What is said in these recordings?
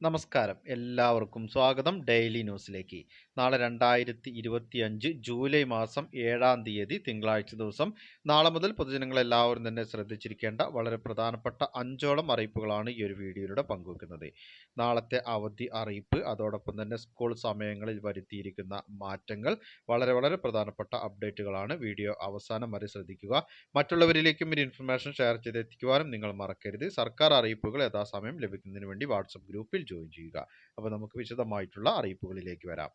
നമസ്കാരം. എല്ലാവർക്കും സ്വാഗതം ഡെയിലി ന്യൂസിലേക്ക്. നാളെ രണ്ടായിരത്തി ഇരുപത്തി അഞ്ച് ജൂലൈ മാസം ഏഴാം തീയതി തിങ്കളാഴ്ച ദിവസം. നാളെ മുതൽ പൊതുജനങ്ങൾ എല്ലാവരും തന്നെ ശ്രദ്ധിച്ചിരിക്കേണ്ട വളരെ പ്രധാനപ്പെട്ട അഞ്ചോളം അറിയിപ്പുകളാണ് ഈ ഒരു വീഡിയോയിലൂടെ പങ്കുവെക്കുന്നത്. നാളത്തെ അവധി അറിയിപ്പ് അതോടൊപ്പം തന്നെ സ്കൂൾ സമയങ്ങളിൽ വരുത്തിയിരിക്കുന്ന മാറ്റങ്ങൾ വളരെ വളരെ പ്രധാനപ്പെട്ട അപ്ഡേറ്റുകളാണ്. വീഡിയോ അവസാനം വരെ ശ്രദ്ധിക്കുക. മറ്റുള്ളവരിലേക്കും ഒരു ഇൻഫർമേഷൻ ഷെയർ ചെയ്തെത്തിക്കുവാനും നിങ്ങൾ മറക്കരുത്. സർക്കാർ അറിയിപ്പുകൾ യഥാസമയം ലഭിക്കുന്നതിന് വേണ്ടി വാട്സപ്പ് ഗ്രൂപ്പിൽ ജോയിൻ ചെയ്യുക. അപ്പോൾ നമുക്ക് വിശദമായിട്ടുള്ള അറിയിപ്പുകളിലേക്ക് വരാം.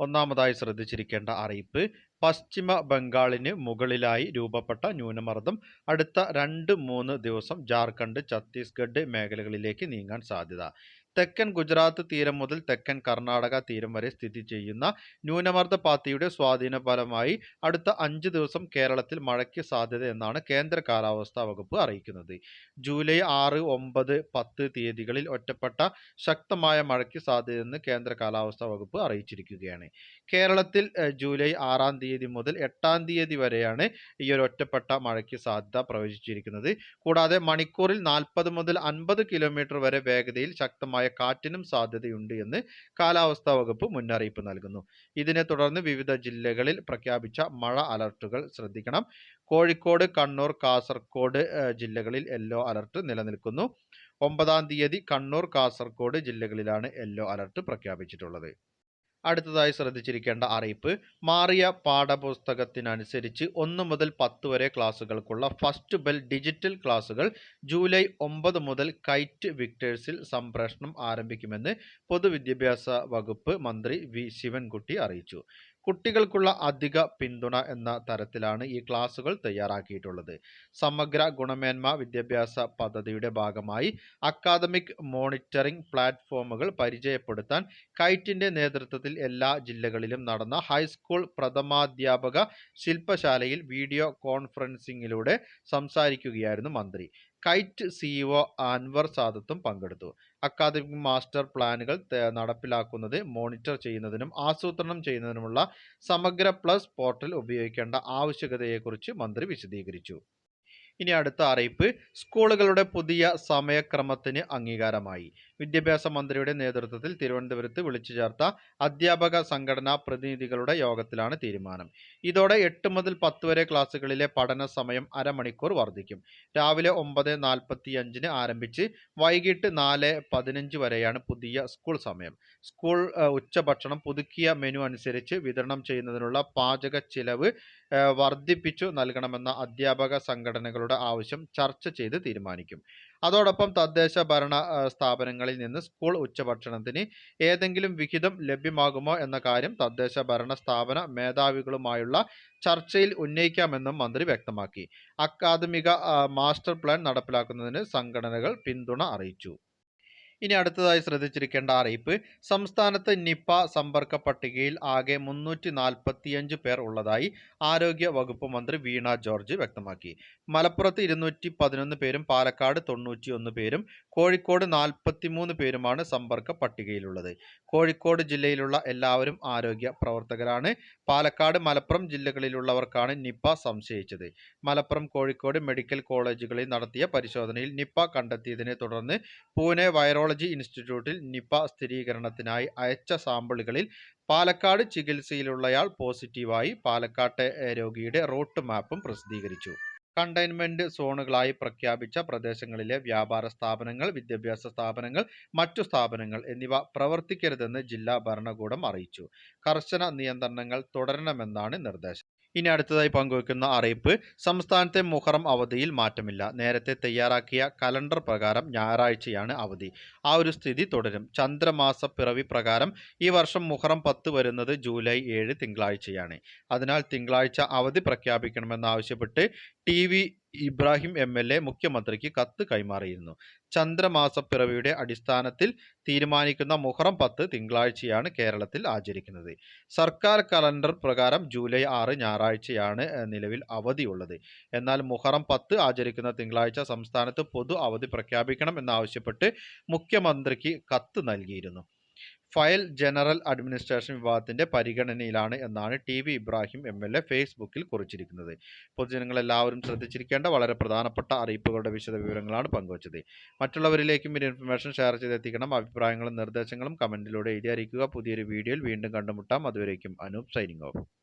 ഒന്നാമതായി ശ്രദ്ധിച്ചിരിക്കേണ്ട അറിയിപ്പ് പശ്ചിമ ബംഗാളിന് മുകളിലായി രൂപപ്പെട്ട ന്യൂനമർദ്ദം അടുത്ത രണ്ട് മൂന്ന് ദിവസം ജാർഖണ്ഡ് ഛത്തീസ്ഗഡ് മേഖലകളിലേക്ക് നീങ്ങാൻ സാധ്യത. തെക്കൻ ഗുജറാത്ത് തീരം മുതൽ തെക്കൻ കർണാടക തീരം വരെ സ്ഥിതി ചെയ്യുന്ന ന്യൂനമർദ്ദ പാത്തിയുടെ സ്വാധീന ഫലമായി അടുത്ത അഞ്ച് ദിവസം കേരളത്തിൽ മഴയ്ക്ക് സാധ്യത എന്നാണ് കേന്ദ്ര കാലാവസ്ഥാ വകുപ്പ് അറിയിക്കുന്നത്. ജൂലൈ ആറ് ഒമ്പത് പത്ത് തീയതികളിൽ ഒറ്റപ്പെട്ട ശക്തമായ മഴയ്ക്ക് സാധ്യതയെന്ന് കേന്ദ്ര കാലാവസ്ഥാ വകുപ്പ് അറിയിച്ചിരിക്കുകയാണ്. കേരളത്തിൽ ജൂലൈ ആറാം തീയതി മുതൽ എട്ടാം തീയതി വരെയാണ് ഈ ഒരു ഒറ്റപ്പെട്ട മഴയ്ക്ക് സാധ്യത പ്രവചിച്ചിരിക്കുന്നത്. കൂടാതെ മണിക്കൂറിൽ നാൽപ്പത് മുതൽ അൻപത് കിലോമീറ്റർ വരെ വേഗതയിൽ ശക്തമായ കാറ്റിനും സാധ്യതയുണ്ട് എന്ന് കാലാവസ്ഥാ വകുപ്പ് മുന്നറിയിപ്പ് നൽകുന്നു. ഇതിനെ തുടർന്ന് വിവിധ ജില്ലകളിൽ പ്രഖ്യാപിച്ച മഴ അലർട്ടുകൾ ശ്രദ്ധിക്കണം. കോഴിക്കോട് കണ്ണൂർ കാസർഗോഡ് ജില്ലകളിൽ യെല്ലോ അലർട്ട് നിലനിൽക്കുന്നു. ഒമ്പതാം തീയതി കണ്ണൂർ കാസർഗോഡ് ജില്ലകളിലാണ് യെല്ലോ അലർട്ട് പ്രഖ്യാപിച്ചിട്ടുള്ളത്. അടുത്തതായി ശ്രദ്ധിച്ചിരിക്കേണ്ട അറിയിപ്പ് മാറിയ പാഠപുസ്തകത്തിനനുസരിച്ച് ഒന്ന് മുതൽ പത്ത് വരെ ക്ലാസ്സുകൾക്കുള്ള ഫസ്റ്റ് ബെൽ ഡിജിറ്റൽ ക്ലാസ്സുകൾ ജൂലൈ ഒമ്പത് മുതൽ കൈറ്റ് വിക്ടേഴ്സിൽ സംപ്രേഷണം ആരംഭിക്കുമെന്ന് പൊതുവിദ്യാഭ്യാസ വകുപ്പ് മന്ത്രി വി ശിവൻകുട്ടി അറിയിച്ചു. കുട്ടികൾക്കുള്ള അധിക പിന്തുണ എന്ന തരത്തിലാണ് ഈ ക്ലാസുകൾ തയ്യാറാക്കിയിട്ടുള്ളത്. സമഗ്ര ഗുണമേന്മ വിദ്യാഭ്യാസ പദ്ധതിയുടെ ഭാഗമായി അക്കാദമിക് മോണിറ്ററിംഗ് പ്ലാറ്റ്ഫോമുകൾ പരിചയപ്പെടുത്താൻ കൈറ്റിന്റെ നേതൃത്വത്തിൽ എല്ലാ ജില്ലകളിലും നടന്ന ഹൈസ്കൂൾ പ്രഥമാധ്യാപക ശില്പശാലയിൽ വീഡിയോ കോൺഫറൻസിംഗിലൂടെ സംസാരിക്കുകയായിരുന്നു മന്ത്രി. കൈറ്റ് സിഇഒ അൻവർ സാദത്തും പങ്കെടുത്തു. അക്കാദമിക് മാസ്റ്റർ പ്ലാനുകൾ നടപ്പിലാക്കുന്നത് മോണിറ്റർ ചെയ്യുന്നതിനും ആസൂത്രണം ചെയ്യുന്നതിനുമുള്ള സമഗ്ര പ്ലസ് പോർട്ടൽ ഉപയോഗിക്കേണ്ട ആവശ്യകതയെക്കുറിച്ച് മന്ത്രി വിശദീകരിച്ചു. ഇനി അടുത്ത അറിയിപ്പ്. സ്കൂളുകളുടെ പുതിയ സമയക്രമത്തിന് അംഗീകാരമായി. വിദ്യാഭ്യാസ മന്ത്രിയുടെ നേതൃത്വത്തിൽ തിരുവനന്തപുരത്ത് വിളിച്ചു ചേർത്ത അധ്യാപക സംഘടനാ പ്രതിനിധികളുടെ യോഗത്തിലാണ് തീരുമാനം. ഇതോടെ എട്ട് മുതൽ പത്ത് വരെ ക്ലാസ്സുകളിലെ പഠന സമയം അരമണിക്കൂർ വർദ്ധിക്കും. രാവിലെ ഒമ്പത് നാൽപ്പത്തി അഞ്ചിന് ആരംഭിച്ച് വൈകിട്ട് നാല് പതിനഞ്ച് വരെയാണ് പുതിയ സ്കൂൾ സമയം. സ്കൂൾ ഉച്ചഭക്ഷണം പുതുക്കിയ മെനു അനുസരിച്ച് വിതരണം ചെയ്യുന്നതിനുള്ള പാചക ചിലവ് വർദ്ധിപ്പിച്ചു നൽകണമെന്ന അധ്യാപക സംഘടനകളുടെ ആവശ്യം ചർച്ച ചെയ്ത് തീരുമാനിക്കും. അതോടൊപ്പം തദ്ദേശ ഭരണ സ്ഥാപനങ്ങളിൽ നിന്ന് സ്കൂൾ ഉച്ചഭക്ഷണത്തിന് ഏതെങ്കിലും വിഹിതം ലഭ്യമാകുമോ എന്ന കാര്യം തദ്ദേശ ഭരണ സ്ഥാപന മേധാവികളുമായുള്ള ചർച്ചയിൽ ഉന്നയിക്കാമെന്നും മന്ത്രി വ്യക്തമാക്കി. അക്കാദമിക മാസ്റ്റർ പ്ലാൻ നടപ്പിലാക്കുന്നതിന് സംഘടനകൾ പിന്തുണ അറിയിച്ചു. ഇനി അടുത്തതായി ശ്രദ്ധിച്ചിരിക്കേണ്ട അറിയിപ്പ്. സംസ്ഥാനത്ത് നിപ സമ്പർക്ക പട്ടികയിൽ ആകെ മുന്നൂറ്റി നാൽപ്പത്തിയഞ്ച് പേർ ഉള്ളതായി ആരോഗ്യ വകുപ്പ് മന്ത്രി വീണ ജോർജ് വ്യക്തമാക്കി. മലപ്പുറത്ത് ഇരുന്നൂറ്റി പതിനൊന്ന് പേരും പാലക്കാട് തൊണ്ണൂറ്റിയൊന്ന് പേരും കോഴിക്കോട് നാൽപ്പത്തിമൂന്ന് പേരുമാണ് സമ്പർക്ക പട്ടികയിലുള്ളത്. കോഴിക്കോട് ജില്ലയിലുള്ള എല്ലാവരും ആരോഗ്യ പ്രവർത്തകരാണ്. പാലക്കാട് മലപ്പുറം ജില്ലകളിലുള്ളവർക്കാണ് നിപ സംശയിച്ചത്. മലപ്പുറം കോഴിക്കോട് മെഡിക്കൽ കോളേജുകളിൽ നടത്തിയ പരിശോധനയിൽ നിപ കണ്ടെത്തിയതിനെ തുടർന്ന് പൂനെ വൈറോളജി ഇൻസ്റ്റിറ്റ്യൂട്ടിൽ നിപ സ്ഥിരീകരണത്തിനായി അയച്ച സാമ്പിളുകളിൽ പാലക്കാട് ചികിത്സയിലുള്ളയാൾ പോസിറ്റീവായി. പാലക്കാട്ടെ രോഗിയുടെ റൂട്ട് മാപ്പും പ്രസിദ്ധീകരിച്ചു. കണ്ടെയ്ൻമെന്റ് സോണുകളായി പ്രഖ്യാപിച്ച പ്രദേശങ്ങളിലെ വ്യാപാര സ്ഥാപനങ്ങൾ വിദ്യാഭ്യാസ സ്ഥാപനങ്ങൾ മറ്റു സ്ഥാപനങ്ങൾ എന്നിവ പ്രവർത്തിക്കരുതെന്ന് ജില്ലാ ഭരണകൂടം അറിയിച്ചു. കർശന നിയന്ത്രണങ്ങൾ തുടരണമെന്നാണ് നിർദ്ദേശം. ഇനി അടുത്തതായി പങ്കുവെക്കുന്ന അറിയിപ്പ് സംസ്ഥാനത്തെ മുഹറം അവധിയിൽ മാറ്റമില്ല. നേരത്തെ തയ്യാറാക്കിയ കലണ്ടർ പ്രകാരം ഞായറാഴ്ചയാണ് അവധി. ആ ഒരു സ്ഥിതി തുടരും. ചന്ദ്രമാസ പിറവി പ്രകാരം ഈ വർഷം മുഹറം പത്ത് വരുന്നത് ജൂലൈ ഏഴ് തിങ്കളാഴ്ചയാണ്. അതിനാൽ തിങ്കളാഴ്ച അവധി പ്രഖ്യാപിക്കണമെന്നാവശ്യപ്പെട്ട് T Ibrahim M L A മുഖ്യമന്ത്രിക്ക് കത്ത് കൈമാറിയിരുന്നു. ചന്ദ്രമാസപ്പിറവിയുടെ അടിസ്ഥാനത്തിൽ തീരുമാനിക്കുന്ന മുഹറം പത്ത് തിങ്കളാഴ്ചയാണ് കേരളത്തിൽ ആചരിക്കുന്നത്. സർക്കാർ കലണ്ടർ പ്രകാരം ജൂലൈ ആറ് ഞായറാഴ്ചയാണ് നിലവിൽ അവധിയുള്ളത്. എന്നാൽ മുഹറം പത്ത് ആചരിക്കുന്ന തിങ്കളാഴ്ച സംസ്ഥാനത്ത് പൊതു അവധി പ്രഖ്യാപിക്കണം എന്നാവശ്യപ്പെട്ട് മുഖ്യമന്ത്രിക്ക് കത്ത് നൽകിയിരുന്നു. ഫയൽ ജനറൽ അഡ്മിനിസ്ട്രേഷൻ വിഭാഗത്തിന്റെ പരിഗണനയിലാണ് എന്നാണ് T V Ibrahim M L A ഫേസ്ബുക്കിൽ കുറിച്ചിരിക്കുന്നത്. പൊതുജനങ്ങളെല്ലാവരും ശ്രദ്ധിച്ചിരിക്കേണ്ട വളരെ പ്രധാനപ്പെട്ട അറിയിപ്പുകളുടെ വിശദ വിവരങ്ങളാണ് പങ്കുവച്ചത്. മറ്റുള്ളവരിലേക്കും ഈ ഇൻഫർമേഷൻ ഷെയർ ചെയ്തെത്തിക്കണം. അഭിപ്രായങ്ങളും നിർദ്ദേശങ്ങളും കമന്റിലൂടെ എഴുതി അറിയിക്കുക. പുതിയൊരു വീഡിയോയിൽ വീണ്ടും കണ്ടുമുട്ടാം. അതുവരേക്കും അനൂപ് സൈനിങ് ഓഫ്.